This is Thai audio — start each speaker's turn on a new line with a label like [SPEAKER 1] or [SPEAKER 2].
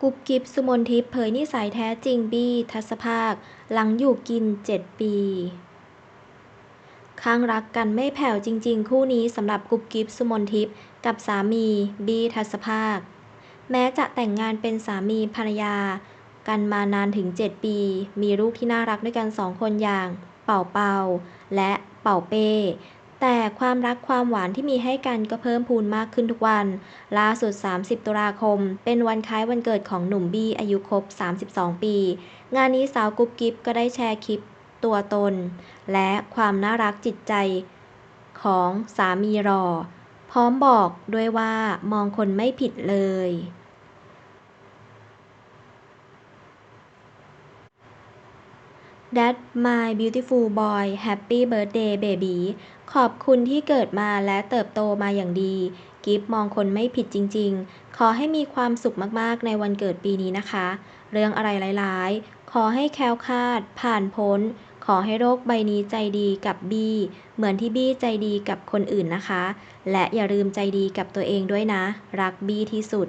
[SPEAKER 1] กุ๊บกิ๊บ สุมนทิพย์ เผยนิสัยแท้จริงบี้ ทัศภาค หลังอยู่กิน7ปี ข้างรักกันไม่แผ่วจริง ๆ คู่นี้สำหรับกุ๊บกิ๊บ สุมนทิพย์ กับสามี บี้ ทัศภาค แม้จะแต่งงานเป็นสามีภรรยา กันมานานถึง 7 ปี มีลูกที่น่ารักด้วยกันสองคนอย่าง เป่าเปาและเป่าเป้ แต่ความรักความหวานที่มีให้กันก็เพิ่มพูนมากขึ้นทุกวัน ล่าสุด 30 ตุลาคม เป็นวันคล้ายวันเกิดของหนุ่มบี้อายุครบ 32 ปี งานนี้สาวกุ๊บกิ๊บก็ได้แชร์คลิปตัวตน และความน่ารักจิตใจของสามีหล่อพร้อมบอกด้วยว่ามองคนไม่ผิดเลย that my beautiful boy Happy birthday baby ขอบคุณที่เกิดมาและเติบโตมาอย่างดี กิฟมองคนไม่ผิดจริง ๆ ขอให้มีความสุขมากๆ ในวันเกิดปีนี้นะคะ เรื่องอะไรร้ายๆ ขอให้แคล้วคลาด ผ่านพ้น ขอให้โรคใบนี้ใจดีกับบี้เหมือนที่บี้ใจดีกับคนอื่นนะคะ และอย่าลืมใจดีกับตัวเองด้วยนะ รักบี้ที่สุด